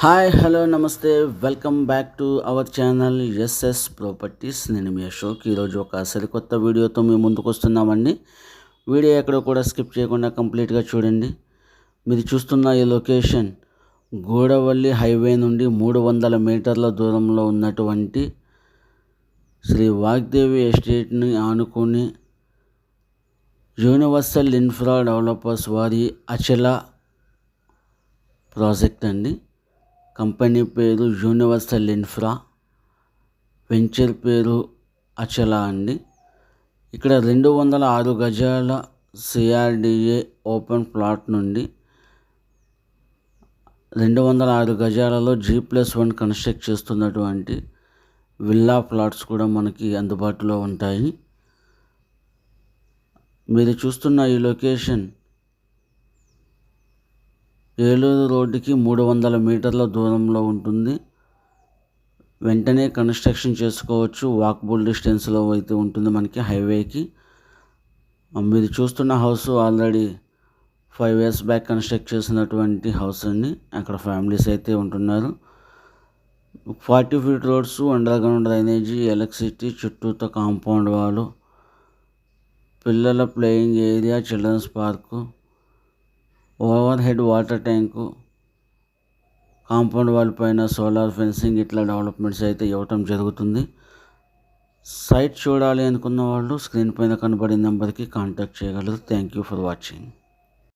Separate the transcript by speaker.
Speaker 1: Hi hello నమస్తే. Welcome back to our channel SS properties. నేను మీ అశోక్. ఈరోజు ఒక సరికొత్త వీడియోతో మేము ముందుకు వస్తున్నామండి. వీడియో ఎక్కడ కూడా స్కిప్ చేయకుండా కంప్లీట్గా చూడండి. మీరు చూస్తున్న ఈ లొకేషన్ గూడవల్లి హైవే నుండి మూడు వందల మీటర్ల దూరంలో ఉన్నటువంటి శ్రీ వాగ్దేవి ఎస్టేట్ని ఆనుకుని యూనివర్సల్ ఇన్ఫ్రా డెవలపర్స్ వారి అచల ప్రాజెక్ట్ అండి. కంపెనీ పేరు యూనివర్సల్ ఇన్ఫ్రా వెంచర్ పేరు అచల అండి. ఇక్కడ రెండు వందల ఆరు గజాల సిఆర్డిఏ ఓపెన్ ప్లాట్ నుండి రెండు వందల ఆరు గజాలలో జీ ప్లస్ వన్ కన్స్ట్రక్ట్ చేస్తున్నటువంటి విల్లా ప్లాట్స్ కూడా మనకి అందుబాటులో ఉంటాయి. మీరు చూస్తున్న ఈ లొకేషన్ ఏలూరు రోడ్డుకి మూడు వందల మీటర్ల దూరంలో ఉంటుంది. వెంటనే కన్స్ట్రక్షన్ చేసుకోవచ్చు. వాక్బుల్ డిస్టెన్స్లో అయితే ఉంటుంది మనకి హైవేకి. మీరు చూస్తున్న house already five years back construct చేసినటువంటి హౌస్ అండి. అక్కడ ఫ్యామిలీస్ అయితే ఉంటున్నారు. Forty feet roads under ground drainage electricity చుట్టూతో కాంపౌండ్ వాళ్ళు పిల్లల playing area childrens park over head water tank compound wall పైన సోలార్ ఫెన్సింగ్ ఇట్లా డెవలప్మెంట్స్ అయితే ఇవ్వటం జరుగుతుంది. సైట్ చూడాలి అనుకున్న వాళ్ళు స్క్రీన్ పైన కనబడే నెంబర్కి కాంటాక్ట్ చేయగలరు. Thank you for watching.